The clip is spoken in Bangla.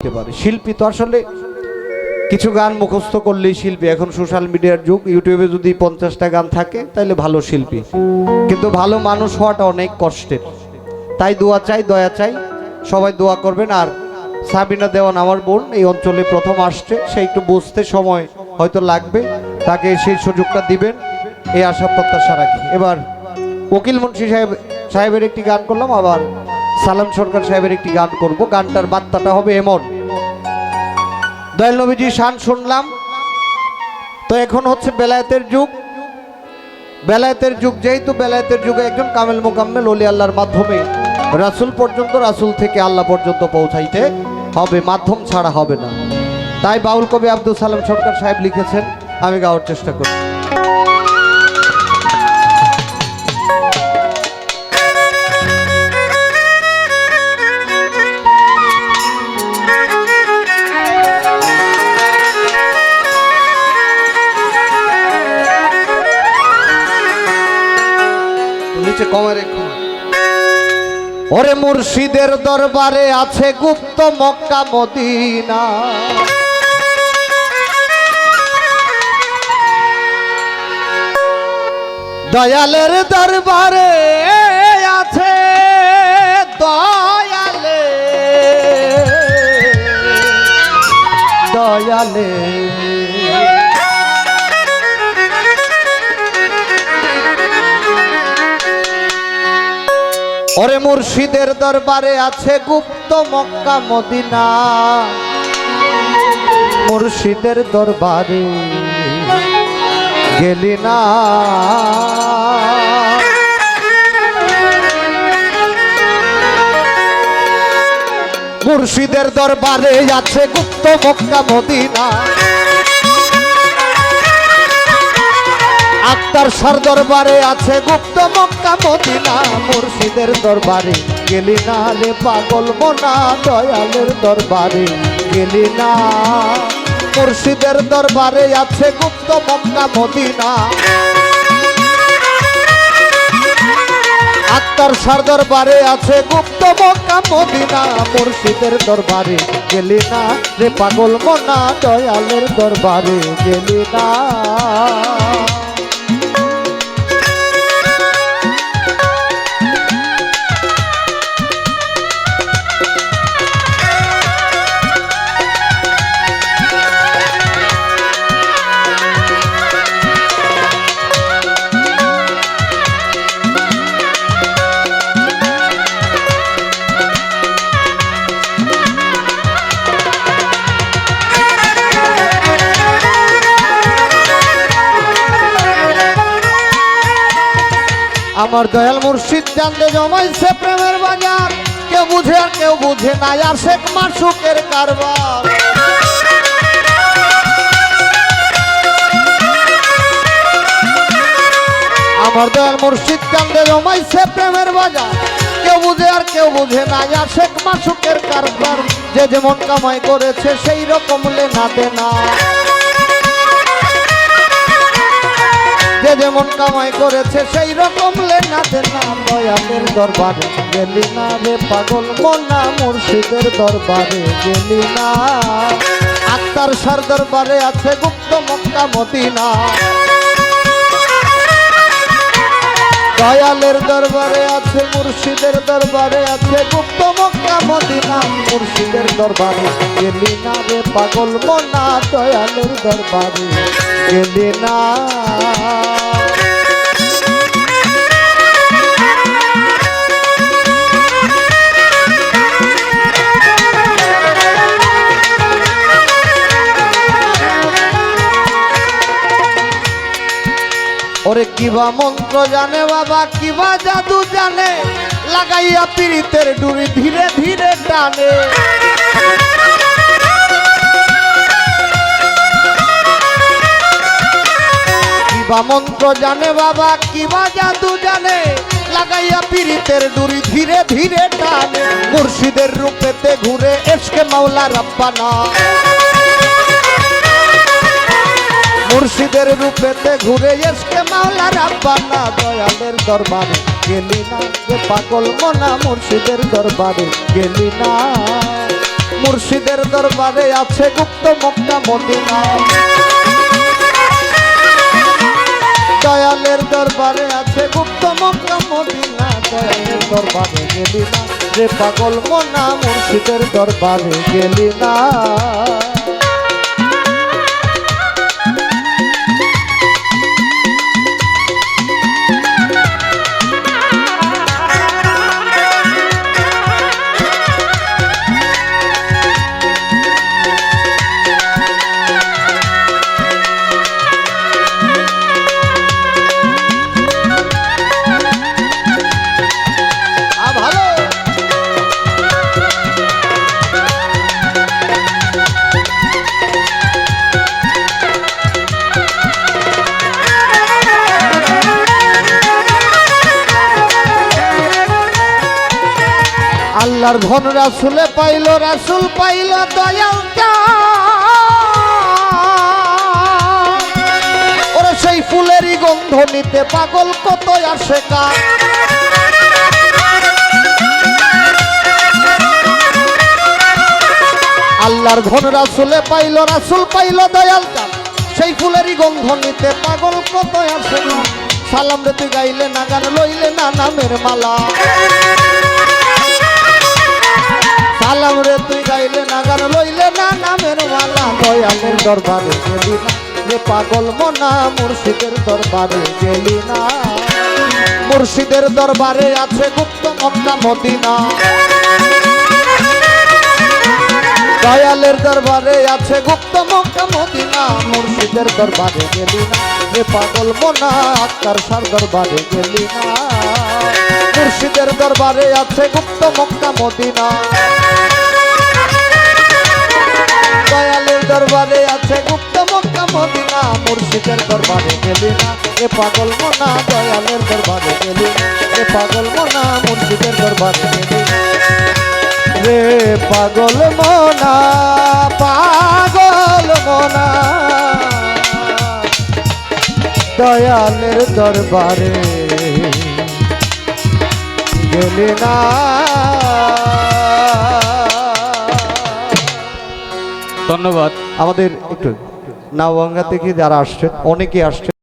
পারে। শিল্পী তো আসলে কিছু গান মুখস্থ করলেই শিল্পী। এখন সোশ্যাল মিডিয়ার যুগ ইউটিউবে যদি পঞ্চাশটা গান থাকে তাহলে ভালো শিল্পী। কিন্তু ভালো মানুষ হওয়াটা অনেক কষ্টের। তাই দোয়া চাই, দয়া চাই, সবাই দোয়া করবেন। আর সাবিনা দেওয়ান আমার বোন, এই অঞ্চলে প্রথম আসছে। সে একটু বুঝতে সময় হয়তো লাগবে। তাকে সেই সুযোগটা দিবেন। এই আশা প্রত্যাশা রাখি। এবার উকিল মুন্সি সাহেব সাহেবের একটি গান করলাম, আবার সালাম সরকার সাহেবের একটি গান করব। গানটার বার্তাটা হবে এমন। দয়াল নবীজি শান শুনলাম। তো এখন হচ্ছে বেলায়েতের যুগ। বেলায়েতের যুগ, যেহেতু বেলায়েতের যুগে একজন কামেল মোকাম্মেল অলি আল্লাহর মাধ্যমে রাসূল পর্যন্ত, রাসূল থেকে আল্লাহ পর্যন্ত পৌঁছাইতে হবে, মাধ্যম ছাড়া হবে না। তাই বাউল কবি আব্দুল সালাম সরকার সাহেব লিখেছেন, আমি গাওয়ার চেষ্টা করি ওরে মুর্শিদের দরবারে আছে গুপ্ত মক্কা মদিনা। দয়ালের দরবারে আছে দয়ালে। দয়ালে। ওরে মুর্শিদের দরবারে আছে গুপ্ত মক্কা, মদিনা। মুর্শিদের দরবারে গেলি না। মুর্শিদের দরবারে আছে গুপ্ত মক্কা, মদিনা। আক্তার সার দরবারে আছে গুপ্ত মক্কা মদিনা, মুর্শিদের দরবারে। গেলি না রে পাগল মোনা, দয়ালের দরবারে। গেলি না, মুর্শিদের দরবারে আছে গুপ্ত মক্কা মদিনা। আত্মার সার দরবারে আছে গুপ্ত মক্কা মদিনা, মুর্শিদের দরবারে। গেলি না রে পাগল মোনা, দয়ালের দরবারে। গেলি না। আমার দয়াল মুর্শিদ জানতে জমাইছে প্রেমের বাজার। কেউ বুঝে আর কেউ বুঝে না, আর শেখ মাসুকের কারবার। আমার দয়াল মুর্শিদ চান্দে জমাইছে প্রেমের বাজার। কেউ বুঝে আর কেউ বুঝে না, আর শেখ মাসুকের কারবার। যে যেমন কামাই করেছে, সেই রকম লেনাতে না যেমন কামাই করেছে সেই রকম লেনাতে না দয়ালের দরবারে। গেলি না রে পাগল, মনা মুর্শিদের দরবারে গেলি না। আত্মার সার দরবারে আছে গুপ্ত মক্কা মদিনা। দয়ালের দরবারে আছে, মুর্শিদের দরবারে আছে গুপ্ত মক্কা মদিনা। মুর্শিদের দরবারে গেলি না রে পাগল, মনা দয়ালের দরবারে গেলি না। ওরে কিবা মন্ত্র জানে বাবা, কিবা জাদু জানে, লাগাইয়া পীড়িতের ডুরি ধীরে ধীরে টানে। কিবা মন্ত্র জানে বাবা, কিবা জাদু জানে, লাগাইয়া পীড়িতের ডুরি ধীরে ধীরে টানে। মুর্শিদের রূপেতে ঘুরে এসকে মাওলা রব্বানা। মুর্শিদের রূপেতে ঘুরে এসকে মাওলা রাব্বানা দয়ালের দরবারে। গেলি না যে পাগল মনা মুর্শিদের দরবারে, গেলি না। মুর্শিদের দরবারে আছে গুপ্ত মক্কা মদিনা দয়ালের দরবারে আছে গুপ্ত মক্কা মদিনা দয়ালের দরবারে গেলি না রে পাগল মনা মুর্শিদের দরবারে, গেলি না। আল্লাহর ঘন রাসুলে পাইল, রাসুল পাইল দয়াল ওরা সেই ফুলেরই গন্ধ নিতে পাগল কত আসে কা আল্লাহর ঘন রাসুলে পাইল, রাসুল পাইল দয়াল কাম সেই ফুলেরই গন্ধ নিতে পাগল কত আসে না সালাম রে তুই গাইলে না গান লইলে না নামের মালা। সালাম রে, তুই গাইলে না গান লইলে না নামের মালা। দয়ালের দরবারে গেলি না, রে পাগল মনা, মুর্শিদের দরবারে গেলি না। মুর্শিদের দরবারে আছে গুপ্ত মক্কা, মদিনা। দয়ালের দরবারে আছে গুপ্ত মক্কা, মদিনা। মুর্শিদের দরবারে গেলি না, রে পাগল মোনা আক্তার সার দরবারে গেলি না। মুর্শিদের দরবারে আছে গুপ্ত মক্কা মদিনা। দয়ালের দরবারে আছে গুপ্ত মক্কা মদিনা, মুর্শিদের দরবারে গেলি না। এ পাগল মোনা, দয়ালের দরবারে গেলি এ পাগল মোনা, মুর্শিদের দরবারে গেলি রে পাগল মনা পাগল মনা। দয়ালের দরবারে না। ধন্যবাদ। আমাদের একটু নাওয়াঙ্গা থেকে যারা আসছে অনেকে আসছেন।